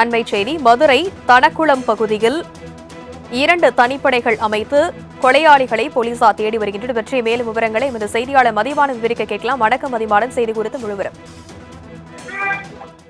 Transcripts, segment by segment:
அண்மை செய்தி மதுரை தனக்குளம் பகுதியில் இரண்டு தனிப்படைகள் அமைத்து கொலையாளிகளை போலீசார் தேடி வருகின்றனர். பற்றிய மேலும் விவரங்களை எமது செய்தியாளர் மதிவான விவரிக்க கேட்கலாம். வணக்கம் மதிவாணன் செய்தி குறித்து முழுவரும்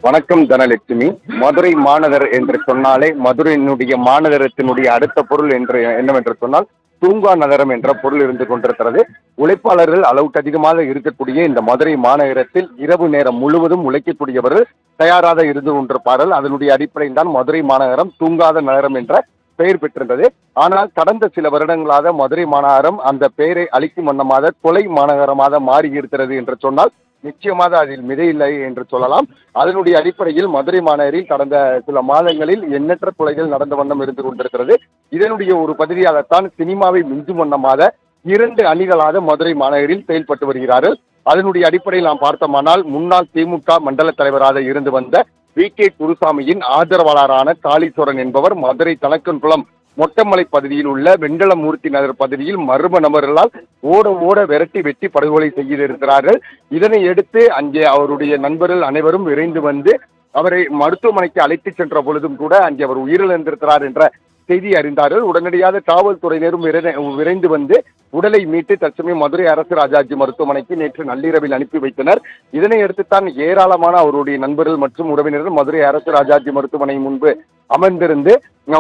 வணக்கம் தனலட்சுமி. மதுரை மாநகர் என்று சொன்னாலே மதுரையினுடைய மாநகரத்தினுடைய அடுத்த பொருள் என்று என்னவென்று சொன்னால் தூங்கா நகரம் என்ற பொருள் இருந்து கொண்டிருக்கிறது. உழைப்பாளர்கள் அளவுக்கு அதிகமாக இருக்கக்கூடிய இந்த மதுரை மாநகரத்தில் இரவு நேரம் முழுவதும் உழைக்கக்கூடியவர்கள் தயாராக இருந்து கொண்டிருப்பார்கள். அதனுடைய அடிப்படையில் தான் மதுரை மாநகரம் தூங்காத நகரம் என்ற பெயர் பெற்றிருந்தது. ஆனால் கடந்த சில வருடங்களாக மதுரை மாநகரம் அந்த பெயரை அளிக்கும் வண்ணமாக கொலை மாநகரமாக மாறி இருக்கிறது என்று சொன்னால் நிச்சயமாக அதில் மிதையில்லை என்று சொல்லலாம். அதனுடைய அடிப்படையில் மதுரை மாநகரில் கடந்த சில மாதங்களில் எண்ணற்ற கொலைகள் நடந்த வண்ணம் இருந்து கொண்டிருக்கிறது. இதனுடைய ஒரு பகுதியாகத்தான் சினிமாவை மிஞ்சும் வண்ணமாக இரண்டு அணிகளாக மதுரை மாநகரில் செயல்பட்டு வருகிறார்கள். அதனுடைய அடிப்படையில் நாம் பார்த்தோமானால் முன்னாள் திமுக மண்டல தலைவராக இருந்து வந்த வி கே குருசாமியின் ஆதரவாளரான காளீஸ்வரன் என்பவர் மதுரை தலக்கன்குளம் மொட்டமலை பகுதியில் உள்ள வெண்டலமூர்த்தி நகர் பகுதியில் மர்ம நபர்களால் ஓட ஓட விரட்டி வெட்டி படுகொலை செய்திருக்கிறார்கள். இதனை அடுத்து அங்கே அவருடைய நண்பர்கள் அனைவரும் விரைந்து வந்து அவரை மருத்துவமனைக்கு அழைத்து சென்ற பொழுதும் கூட அங்கே அவர் உயிரிழந்திருக்கிறார் என்ற செய்தி அறிந்தார்கள். உடனடியாக காவல்துறையினரும் விரை- விரைந்து வந்து உடலை மீட்டு தற்சமயம் மதுரை அரசு ராஜாஜி மருத்துவமனைக்கு நேற்று நள்ளிரவில் அனுப்பி வைத்தனர். இதனை அடுத்துத்தான் ஏராளமான அவருடைய நண்பர்கள் மற்றும் உறவினர்கள் மதுரை அரசு ராஜாஜி மருத்துவமனை முன்பு அமர்ந்திருந்து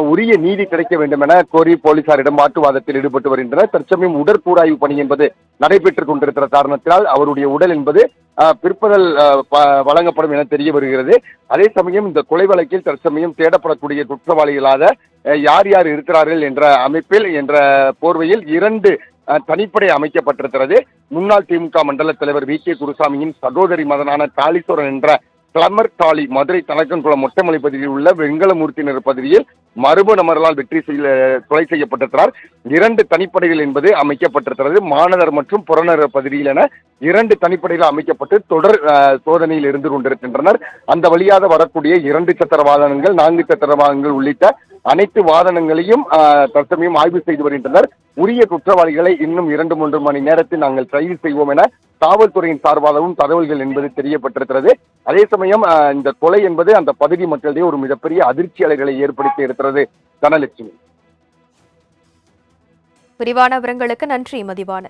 உரிய நீதி கிடைக்க வேண்டும் என கோரி போலீசாரிடம் வாக்குவாதத்தில் ஈடுபட்டு வருகின்றனர். தற்சமயம் உடற்கூறாய்வு பணி என்பது நடைபெற்றுக் கொண்டிருக்கிற காரணத்தினால் அவருடைய உடல் என்பது அஹ், பிற்பகல் ப- வழங்கப்படும் என தெரிய வருகிறது. அதே சமயம் இந்த கொலை வழக்கில் தற்சமயம் தேடப்படக்கூடிய குற்றவாளிகளாக யார் யார் இருக்கிறார்கள் என்ற அமைப்பில் என்ற போர்வையில் இரண்டு தனிப்படை அமைக்கப்பட்டிருக்கிறது. முன்னாள் திமுக மண்டல தலைவர் வி கே குருசாமியின் சகோதரி மதனான காளீஸ்வரன் என்ற கிளமர் காளி மதுரை தலக்கன்குளம் மொட்டைமலை பகுதியில் உள்ள வெங்கலமூர்த்தினர் பகுதியில் மரபு நபர்களால் வெற்றி செய்ய கொலை செய்யப்பட்டிருக்கிறார். இரண்டு தனிப்படைகள் என்பது அமைக்கப்பட்டிருக்கிறது. மாநகர் மற்றும் புறநகர் பகுதியில் என இரண்டு தனிப்படைகள் அமைக்கப்பட்டு தொடர் சோதனையில் இருந்து கொண்டிருக்கின்றனர். அந்த வழியாக வரக்கூடிய இரண்டு சக்கர வாகனங்கள் நான்கு சக்கர வாகனங்கள் உள்ளிட்ட அனைத்து வாகனங்களையும் தற்சமயம் ஆய்வு செய்து வருகின்றனர். உரிய குற்றவாளிகளை இன்னும் இரண்டு மூன்று மணி நேரத்தில் நாங்கள் கைது செய்வோம் என காவல்துறையின் சார்பாகவும் தகவல்கள் என்பது தெரியப்பட்டிருக்கிறது. அதே சமயம் இந்த கொலை என்பது அந்த பகுதி மக்களிடையே ஒரு மிகப்பெரிய அதிர்ச்சி அலைகளை ஏற்படுத்தி இருக்கிறது. தனலட்சுமி. விரிவான விவரங்களுக்கு நன்றி மதிவான